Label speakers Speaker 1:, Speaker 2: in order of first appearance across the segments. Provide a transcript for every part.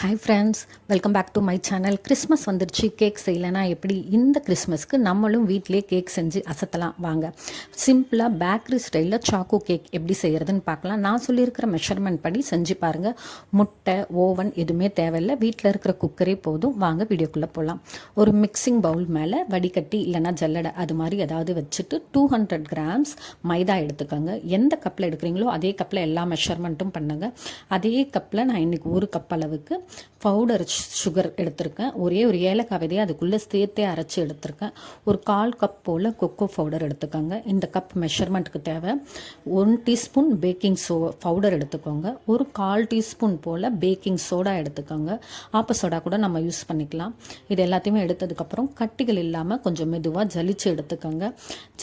Speaker 1: Hi friends welcome back to my channel Christmas வந்துருச்சு. Cake செய்யலைன்னா எப்படி இந்த கிறிஸ்மஸ்க்கு நம்மளும் வீட்டிலே கேக் செஞ்சு அசத்தலாம். வாங்க. சிம்பிளாக பேக்கரி ஸ்டைலில் சாக்கோ கேக் எப்படி செய்கிறதுன்னு பார்க்கலாம். நான் சொல்லியிருக்கிற மெஷர்மெண்ட் படி செஞ்சு பாருங்கள் முட்டை ஓவன் எதுவுமே தேவையில்லை. வீட்டில் இருக்கிற குக்கரே போதும். வாங்க வீடியோக்குள்ளே போகலாம் ஒரு மிக்சிங் பவுல் மேலே வடிகட்டி இல்லைன்னா ஜல்லடை அது மாதிரி ஏதாவது வச்சுட்டு டூ ஹண்ட்ரட் கிராம்ஸ் மைதா எடுத்துக்கோங்க. எந்த கப்பில் எடுக்கிறீங்களோ அதே கப்பில் எல்லா மெஷர்மெண்ட்டும் பண்ணுங்கள் அதே கப்பில் நான் இன்றைக்கி ஒரு கப் அளவுக்கு பவுடர் சுகர் எடுத்திருக்கேன். ஒரே ஒரு ஏலக்காய் விதையை அதுக்குள்ளே சேர்த்தே அரைச்சி எடுத்திருக்கேன். ஒரு கால் கப் போல் கொக்கோ பவுடர் எடுத்துக்கோங்க. இந்த கப் மெஷர்மெண்ட்டுக்கு தேவை. One teaspoon baking so powder எடுத்துக்கோங்க. ஒரு கால் டீஸ்பூன் போல் பேக்கிங் சோடா எடுத்துக்கோங்க. ஆப்ப சோடா கூட நம்ம யூஸ் பண்ணிக்கலாம். இது எல்லாத்தையுமே எடுத்ததுக்கப்புறம் கட்டிகள் இல்லாமல் கொஞ்சம் மெதுவாக ஜலிச்சு எடுத்துக்கோங்க.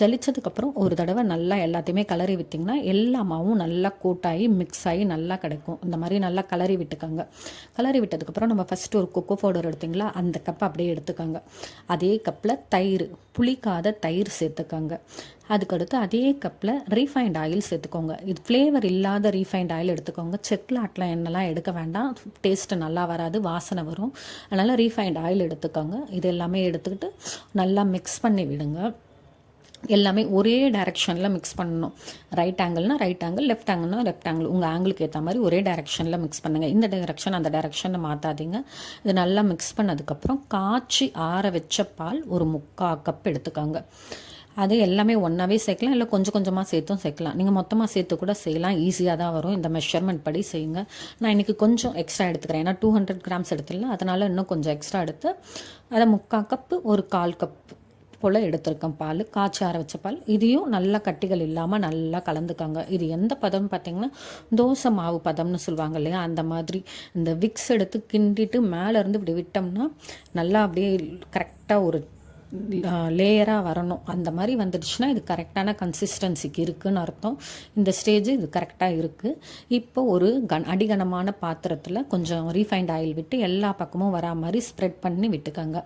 Speaker 1: ஜலிச்சதுக்கப்புறம் ஒரு தடவை நல்லா எல்லாத்தையுமே கலரி விட்டிங்கன்னா எல்லா மாவும் நல்லா கூட்டாகி மிக்ஸ் ஆகி நல்லா கிடைக்கும். இந்த மாதிரி நல்லா கலரி விட்டுக்கோங்க. கலரி விட்டதுக்கப்புறம் நம்ம ஃபஸ்ட்டு ஒரு கொக்கோ பவுடர் எடுத்திங்களா? அந்த கப்பை அப்படியே எடுத்துக்கோங்க. அதே கப்பில் தயிர் புளிக்காத தயிர் சேர்த்துக்கோங்க. அதுக்கடுத்து அதே கப்பில் ரீஃபைண்ட் ஆயில் சேர்த்துக்கோங்க. இது ஃப்ளேவர் இல்லாத ரீஃபைண்ட் ஆயில் எடுத்துக்கோங்க. செக்கில் ஆட்டில் எண்ணெய்லாம் எடுக்க வேண்டாம். டேஸ்ட்டு நல்லா வராது வாசனை வரும். அதனால் ரீஃபைண்ட் ஆயில் எடுத்துக்கோங்க. இது எல்லாமே எடுத்துக்கிட்டு நல்லா மிக்ஸ் பண்ணி விடுங்க. எல்லாமே ஒரே டைரெக்ஷனில் மிக்ஸ் பண்ணணும். ரைட் ஆங்கிள்னா ரைட் ஆங்கிள் லெஃப்ட் ஆங்கிள்னா லெஃப்ட் ஆங்கிள் உங்கள் ஆங்கிளுக்கு ஏற்ற மாதிரி ஒரே டைரெக்ஷனில் மிக்ஸ் பண்ணுங்கள் இந்த டைரெக்ஷன் அந்த டைரெக்ஷனை மாற்றாதீங்க இது நல்லா மிக்ஸ் பண்ணதுக்கப்புறம் காய்ச்சி ஆற வச்ச பால் ஒரு முக்கா கப் எடுத்துக்கோங்க. அது எல்லாமே ஒன்றாவே சேர்க்கலாம் இல்லை கொஞ்சம் கொஞ்சமாக சேர்த்தும் சேர்க்கலாம். நீங்கள் மொத்தமாக சேர்த்து கூட செய்யலாம். ஈஸியாக தான் வரும். இந்த மெஷர்மெண்ட் படி செய்யுங்க. நான் இன்றைக்கி கொஞ்சம் எக்ஸ்ட்ரா எடுத்துக்கிறேன். ஏன்னா டூ ஹண்ட்ரட் கிராம்ஸ் எடுத்துடலாம் அதனால் இன்னும் கொஞ்சம் எக்ஸ்ட்ரா எடுத்து அதை முக்கால் கப்பு ஒரு கால் கப் போல் எடுத்திருக்கேன் பால். காய்ச்சி ஆற வச்ச பால். இதையும் நல்லா கட்டிகள் இல்லாமல் நல்லா கலந்துக்காங்க. இது எந்த பதம்னு பார்த்திங்கன்னா தோசை மாவு பதம்னு சொல்லுவாங்க இல்லையா? அந்த மாதிரி. இந்த விக்ஸ் எடுத்து கிண்டிட்டு மேலேருந்து இப்படி விட்டோம்னா நல்லா அப்படியே கரெக்டாக ஒரு லேயராக வரணும். அந்த மாதிரி வந்துடுச்சுன்னா இது கரெக்டான கன்சிஸ்டன்சிக்கு இருக்குதுன்னு அர்த்தம். இந்த ஸ்டேஜ் இது கரெக்டாக இருக்குது இப்போ ஒரு கன் அடிகனமான பாத்திரத்தில் கொஞ்சம் ரீஃபைண்ட் ஆயில் விட்டு எல்லா பக்கமும் வரா மாதிரி ஸ்ப்ரெட் பண்ணி விட்டுக்கோங்க.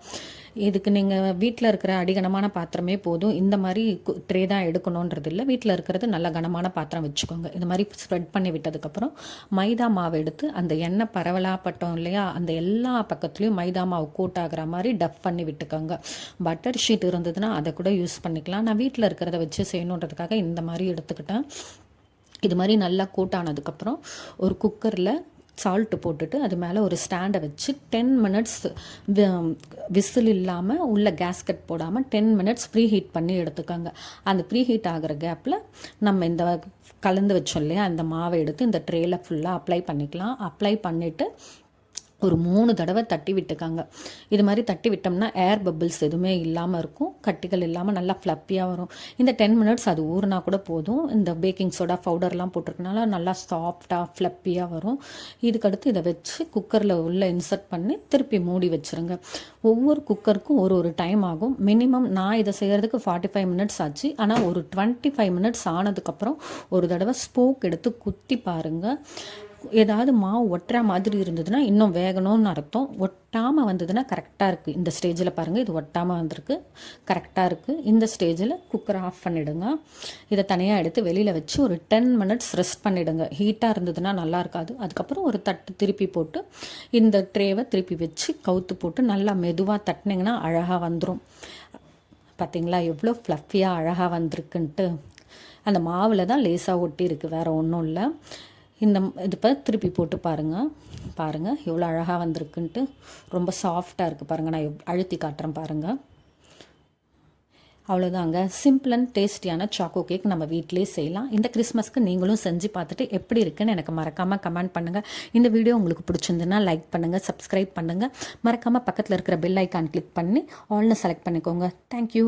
Speaker 1: இதுக்கு நீங்கள் வீட்டில் இருக்கிற அடிகனமான பாத்திரமே போதும். இந்த மாதிரி ட்ரே தான் எடுக்கணுன்றது இல்லை வீட்டில் இருக்கிறது நல்ல கனமான பாத்திரம் வச்சுக்கோங்க. இந்த மாதிரி ஸ்ப்ரெட் பண்ணி விட்டதுக்கப்புறம் மைதா மாவு எடுத்து அந்த எண்ணெய் பரவலாகப்பட்டோம் இல்லையா? அந்த எல்லா பக்கத்துலேயும் மைதா மாவு கூட்டாகிற மாதிரி டஃப் பண்ணி விட்டுக்கோங்க. பட்டர் ஷீட் இருந்ததுன்னா அதை கூட யூஸ் பண்ணிக்கலாம். நான் வீட்டில் இருக்கிறத வச்சு செய்யணுன்றதுக்காக இந்த மாதிரி எடுத்துக்கிட்டேன். இது மாதிரி நல்லா கூட்டானதுக்கப்புறம் ஒரு குக்கரில் சால்ட்டு போட்டுட்டு அது மேலே ஒரு ஸ்டாண்டை வச்சு டென் மினிட்ஸ் விசில் இல்லாமல் உள்ள கேஸ்கட் போடாமல் டென் மினிட்ஸ் ப்ரீ ஹீட் பண்ணி எடுத்துக்கோங்க. அந்த ப்ரீ ஹீட் ஆகிற கேப்பில் நம்ம இந்த கலந்து வச்சோம் இல்லையா அந்த மாவை எடுத்து இந்த ட்ரேயில் ஃபுல்லாக அப்ளை பண்ணிக்கலாம். அப்ளை பண்ணிவிட்டு ஒரு மூணு தடவை தட்டி விட்டுக்காங்க. இது மாதிரி தட்டி விட்டோம்னா ஏர் பபிள்ஸ் எதுவுமே இல்லாமல் இருக்கும். கட்டிகள் இல்லாமல் நல்லா ஃப்ளப்பியாக வரும். இந்த டென் மினிட்ஸ் அது ஊறினா கூட போதும். இந்த பேக்கிங் சோடா பவுடர்லாம் போட்டிருக்கனால நல்லா சாஃப்டாக ஃப்ளப்பியாக வரும். இதுக்கடுத்து இதை வச்சு குக்கரில் உள்ளே இன்சர்ட் பண்ணி திருப்பி மூடி வச்சுருங்க. ஒவ்வொரு குக்கருக்கும் ஒரு ஒரு டைம் ஆகும். மினிமம் நான் இதை செய்கிறதுக்கு ஃபார்ட்டி ஃபைவ் மினிட்ஸ் ஆச்சு. ஆனால் ஒரு டுவெண்ட்டி ஃபைவ் மினிட்ஸ் ஆனதுக்கப்புறம் ஒரு தடவை ஸ்போக் எடுத்து குத்தி பாருங்கள் ஏதாவது மாவு ஒட்டுற மாதிரி இருந்ததுன்னா இன்னும் வேகணும்னு அர்த்தம். ஒட்டாமல் வந்ததுன்னா கரெக்டாக இருக்குது இந்த ஸ்டேஜில் பாருங்கள் இது ஒட்டாமல் வந்திருக்கு. கரெக்டாக இருக்குது இந்த ஸ்டேஜில் குக்கரை ஆஃப் பண்ணிவிடுங்க இதை தனியாக எடுத்து வெளியில் வச்சு ஒரு டென் மினிட்ஸ் ரெஸ்ட் பண்ணிவிடுங்க ஹீட்டாக இருந்ததுன்னா நல்லா இருக்காது. அதுக்கப்புறம் ஒரு தட்டு திருப்பி போட்டு இந்த ட்ரேவை திருப்பி வச்சு கவுத்து போட்டு நல்லா மெதுவாக தட்டினீங்கன்னா அழகாக வந்துடும் பார்த்தீங்களா எவ்வளோ ஃப்ளஃபியாக அழகாக வந்திருக்குன்ட்டு. அந்த மாவில் தான் லேசாக ஒட்டி இருக்குது வேறு ஒன்றும் இல்லை. இந்த இது இப்போ திருப்பி போட்டு பாருங்கள் பாருங்கள் எவ்வளோ அழகாக வந்திருக்குன்ட்டு. ரொம்ப சாஃப்டாக இருக்குது பாருங்கள் நான் அழுத்தி காட்டுறேன் பாருங்கள் அவ்வளோதாங்க சிம்பிள் அண்ட் டேஸ்டியான சாக்கோ கேக் நம்ம வீட்டிலே செய்யலாம். இந்த கிறிஸ்மஸ்க்கு நீங்களும் செஞ்சு பார்த்துட்டு எப்படி இருக்குன்னு எனக்கு மறக்காமல் கமெண்ட் பண்ணுங்கள் இந்த வீடியோ உங்களுக்கு பிடிச்சிருந்துன்னா லைக் பண்ணுங்கள் சப்ஸ்கிரைப் பண்ணுங்கள் மறக்காமல் பக்கத்தில் இருக்கிற பெல் ஐக்கான் கிளிக் பண்ணி ஆல்னு செலக்ட் பண்ணிக்கோங்க. தேங்க்யூ